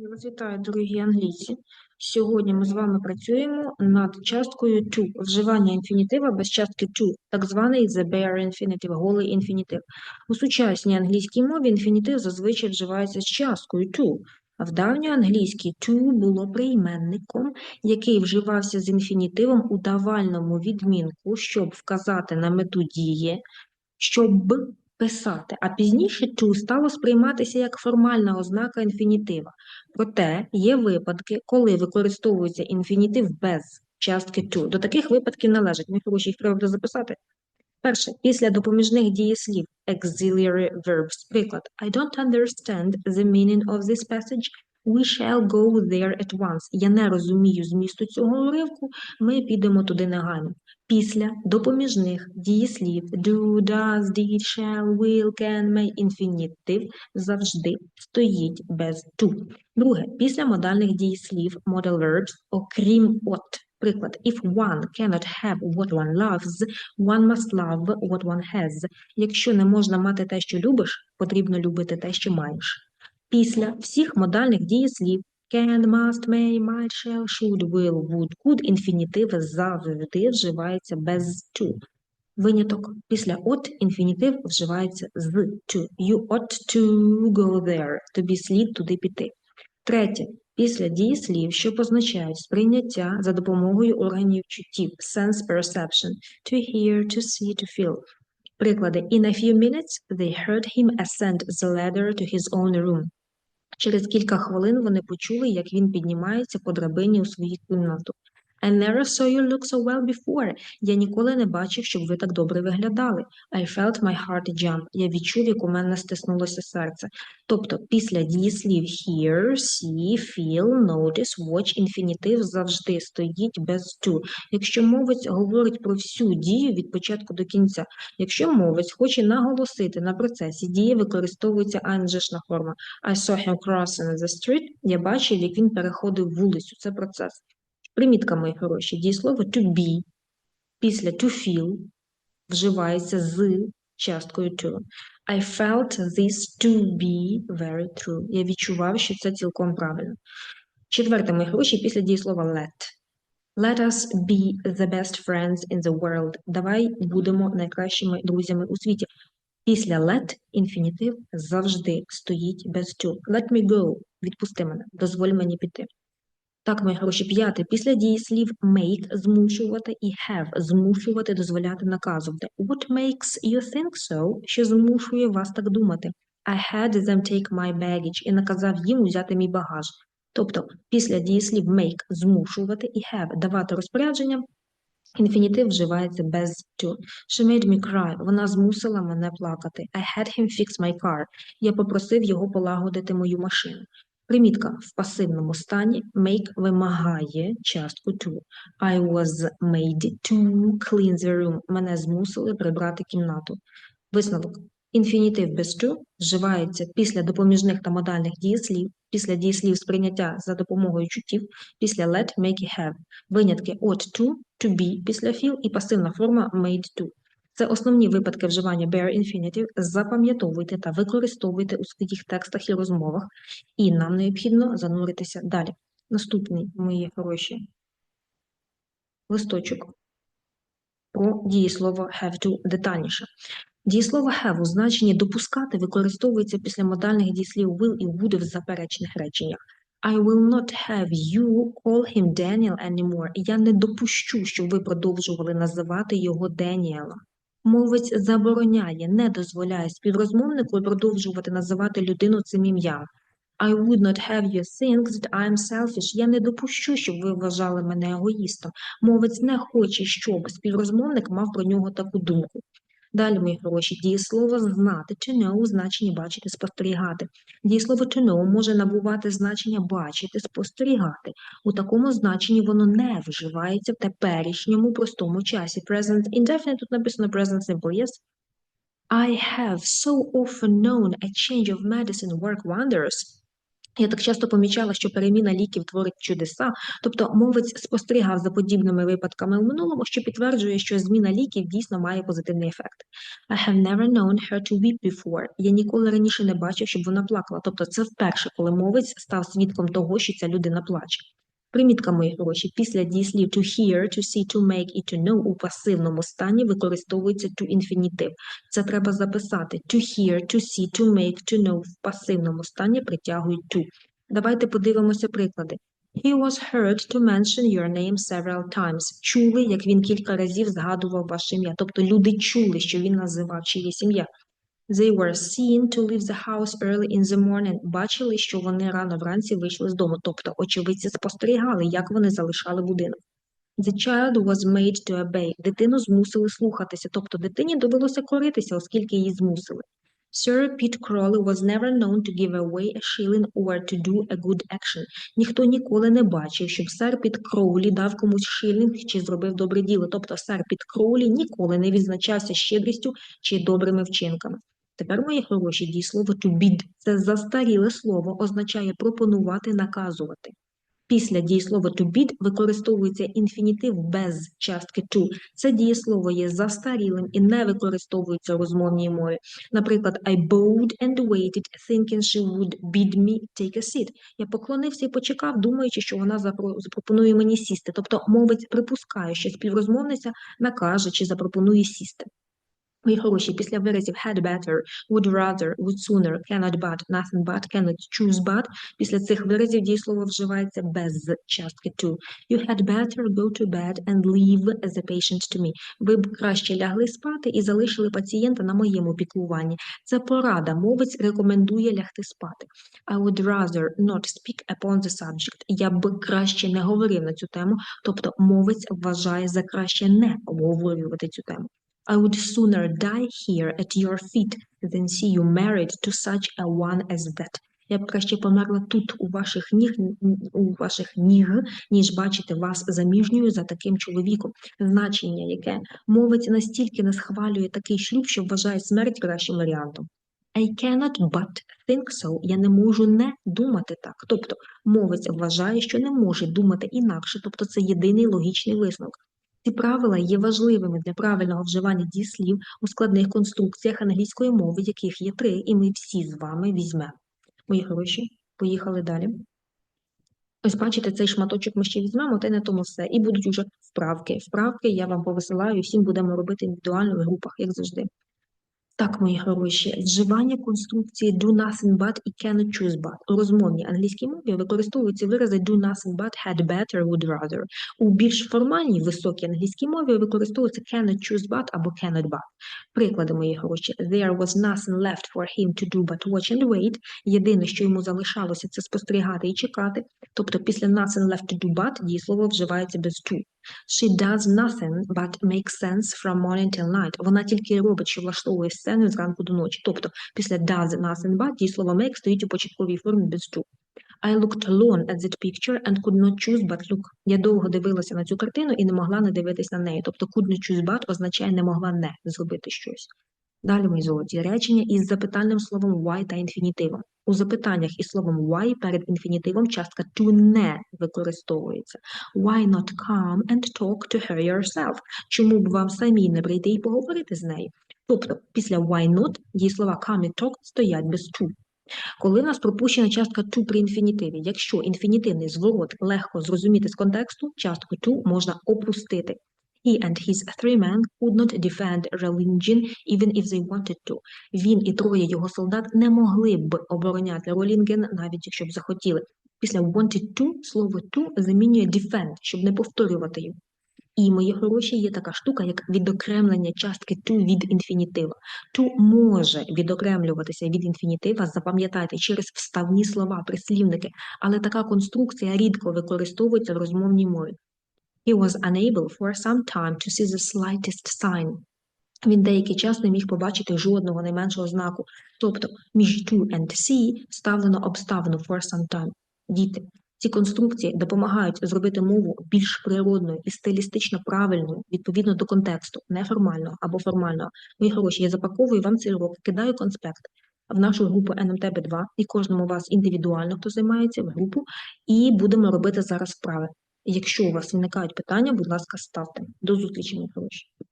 Вас вітаю, дорогі англійці. Сьогодні ми з вами працюємо над часткою to, вживання інфінітива без частки to, так званий the bare infinitive, голий інфінітив. У сучасній англійській мові інфінітив зазвичай вживається з часткою to, а в давньоанглійській to було прийменником, який вживався з інфінітивом у давальному відмінку, щоб вказати на мету дії, щоб писати, а пізніше to стало сприйматися як формальна ознака інфінітива. Проте є випадки, коли використовується інфінітив без частки to. До таких випадків належать, ми хороші їх треба буде записати. Перше, після допоміжних дієслів auxiliary verbs. Приклад I don't understand the meaning of this passage. We shall go there at once. Я не розумію змісту цього уривку, ми підемо туди негайно. Після допоміжних дієслів do, does, did, shall, will, can, may, інфінітив завжди стоїть без to. Друге, після модальних дієслів modal verbs, окрім от. Приклад, if one cannot have what one loves, one must love what one has. Якщо не можна мати те, що любиш, потрібно любити те, що маєш. Після всіх модальних дієслів can, must, may, might, shall, should, will, would, could інфінітив завжди вживається без to. Виняток. Після от інфінітив вживається з to. You ought to go there. Тобі слід туди піти. Третє. Після дієслів, що позначають сприйняття за допомогою органів чуттів, sense perception, to hear, to see, to feel. Приклади. In a few minutes they heard him ascend the ladder to his own room. Через кілька хвилин вони почули, як він піднімається по драбині у свою кімнату. I never saw you look so well before. Я ніколи не бачив, щоб ви так добре виглядали. I felt my heart jump. Я відчув, як у мене стиснулося серце. Тобто, після дієслів hear, see, feel, notice, watch, інфінітив завжди стоїть без to. Якщо мовець говорить про всю дію від початку до кінця, якщо мовець хоче наголосити на процесі, дія використовується ангешна форма. I saw him crossing the street. Я бачив, як він переходив вулицю. Це процес. Примітка, мої хороші, дієслово to be після to feel вживається з часткою to. I felt this to be very true. Я відчував, що це цілком правильно. Четверте, мої хороші, після дієслова let. Let us be the best friends in the world. Давай будемо найкращими друзями у світі. Після let інфінітив завжди стоїть без to. Let me go. Відпусти мене. Дозволь мені піти. Так, мої хороші, п'яте. Після дієслів make змушувати і have змушувати, дозволяти, наказувати. What makes you think so? Що змушує вас так думати? I had them take my baggage і наказав їм взяти мій багаж. Тобто, після дієслів make змушувати і have давати розпорядження, інфінітив вживається без to. She made me cry. Вона змусила мене плакати. I had him fix my car. Я попросив його полагодити мою машину. Примітка в пасивному стані make вимагає частку to. I was made to clean the room. Мене змусили прибрати кімнату. Висновок. Інфінітив без to вживається після допоміжних та модальних дієслів, після дієслів сприйняття за допомогою чуттів, після let, make і have. Винятки ought to, to be після feel і пасивна форма made to. Це основні випадки вживання bare infinitive. Запам'ятовуйте та використовуйте у своїх текстах і розмовах, і нам необхідно зануритися далі. Наступний, мої хороші листочок про дієслово have to детальніше. Дієслово have у значенні допускати використовується після модальних дієслів will і would в заперечних реченнях. I will not have you call him Daniel anymore. Я не допущу, щоб ви продовжували називати його Деніела. Мовець забороняє, не дозволяє співрозмовнику продовжувати називати людину цим ім'ям. I would not have you think that I'm selfish. Я не допущу, щоб ви вважали мене егоїстом. Мовець не хоче, щоб співрозмовник мав про нього таку думку. Далі, мої хороші, дієслово знати to know у значенні бачити, спостерігати. Дієслово to know може набувати значення бачити, спостерігати. У такому значенні воно не вживається в теперішньому простому часі. Present indefinite тут написано present simple, yes? I have so often known a change of medicine work wonders. Я так часто помічала, що переміна ліків творить чудеса, тобто мовець спостерігав за подібними випадками у минулому, що підтверджує, що зміна ліків дійсно має позитивний ефект. I have never known her to weep before. Я ніколи раніше не бачив, щоб вона плакала. Тобто це вперше, коли мовець став свідком того, що ця людина плаче. Примітка мої гроші. Після дієслів to hear, to see, to make і to know у пасивному стані використовується to інфінітив. Це треба записати. To hear, to see, to make, to know в пасивному стані притягують to. Давайте подивимося приклади. He was heard to mention your name several times. Чули, як він кілька разів згадував ваше ім'я. Тобто люди чули, що він називав чиєсь ім'я. They were seen to leave the house early in the morning. Бачили, що вони рано вранці вийшли з дому. Тобто очевидці спостерігали, як вони залишали будинок. The child was made to obey. Дитину змусили слухатися, тобто дитині довелося коритися, оскільки її змусили. Sir Pete Crowley was never known to give away a shilling or to do a good action. Ніхто ніколи не бачив, щоб сер Піт Кроулі дав комусь шилінг чи зробив добре діло. Тобто сер Піт Кроулі ніколи не відзначався щедрістю чи добрими вчинками. Тепер, мої хороші, дієслово to bid – це застаріле слово, означає пропонувати, наказувати. Після дієслова to bid використовується інфінітив без частки to. Це дієслово є застарілим і не використовується у розмовній мові. Наприклад, I bowed and waited, thinking she would bid me take a seat. Я поклонився і почекав, думаючи, що вона запропонує мені сісти. Тобто мовець припускає, що співрозмовниця накаже чи запропонує сісти. Мої хороші, після виразів had better, would rather, would sooner, cannot but, nothing but, cannot choose but, після цих виразів дієслово вживається без частки to. You had better go to bed and leave the patient to me. Ви б краще лягли спати і залишили пацієнта на моєму піклуванні. Це порада. Мовець рекомендує лягти спати. I would rather not speak upon the subject. Я б краще не говорив на цю тему, тобто мовець вважає за краще не обговорювати цю тему. I would sooner die here at your feet than see you married to such a one as that. Я б краще померла тут, у ваших ніг, у ваших ніг, ніж бачити вас заміжньою за таким чоловіком. Значення, яке мовець настільки не схвалює такий шлюб, що вважає смерть кращим варіантом. I cannot but think so. Я не можу не думати так. Тобто мовець вважає, що не може думати інакше, тобто це єдиний логічний висновок. Ці правила є важливими для правильного вживання дієслів у складних конструкціях англійської мови, яких є три, і ми всі з вами візьмемо. Мої хороші, поїхали далі. Ось бачите, цей шматочок ми ще візьмемо, та й на тому все. І будуть уже вправки. Вправки я вам повисилаю, всім будемо робити індивідуально в групах, як завжди. Так, мої хороші, вживання конструкції do nothing but і cannot choose but. У розмовній англійській мові використовуються вирази do nothing but, had better, would rather. У більш формальній високій англійській мові використовується cannot choose but або cannot but. Приклади, мої хороші. There was nothing left for him to do but watch and wait. Єдине, що йому залишалося, це спостерігати і чекати. Тобто після nothing left to do but дієслово вживається без to. She does nothing but makes sense from morning till night. Вона тільки робить, що влаштовує сцену зранку до ночі. Тобто після does nothing but дієслово make стоїть у початковій формі без to. I looked long at that picture and could not choose but look. Я довго дивилася на цю картину і не могла не дивитись на неї. Тобто could not choose but означає не могла не зробити щось. Далі, мої золоті, речення із запитальним словом why та інфінітивом. У запитаннях із словом why перед інфінітивом частка to не використовується. Why not come and talk to her yourself? Чому б вам самі не прийти і поговорити з нею? Тобто, після why not дієслова come і talk стоять без to. Коли в нас пропущена частка to при інфінітиві, якщо інфінітивний зворот легко зрозуміти з контексту, частку to можна опустити. He and his three men could not defend Rolingen even if they wanted to. Він і троє його солдат не могли б обороняти Ролінген, навіть якщо б захотіли. Після wanted to слово to замінює defend, щоб не повторювати його. І, мої хороші, є така штука, як відокремлення частки to від інфінітива. To може відокремлюватися від інфінітива, запам'ятайте, через вставні слова, прислівники, але така конструкція рідко використовується в розмовній мові. He was unable for some time to see the slightest sign. Він деякий час не міг побачити жодного найменшого знаку. Тобто між to and see вставлено обставину for some time. Діти. Ці конструкції допомагають зробити мову більш природною і стилістично правильною відповідно до контексту, неформального або формального. Мої хороші, я запаковую вам цей урок, кидаю конспект. в нашу групу НМТБ2 і кожному вас індивідуально, хто займається, в групу, і будемо робити зараз вправи. Якщо у вас виникають питання, будь ласка, ставте. До зустрічі, мої хороші.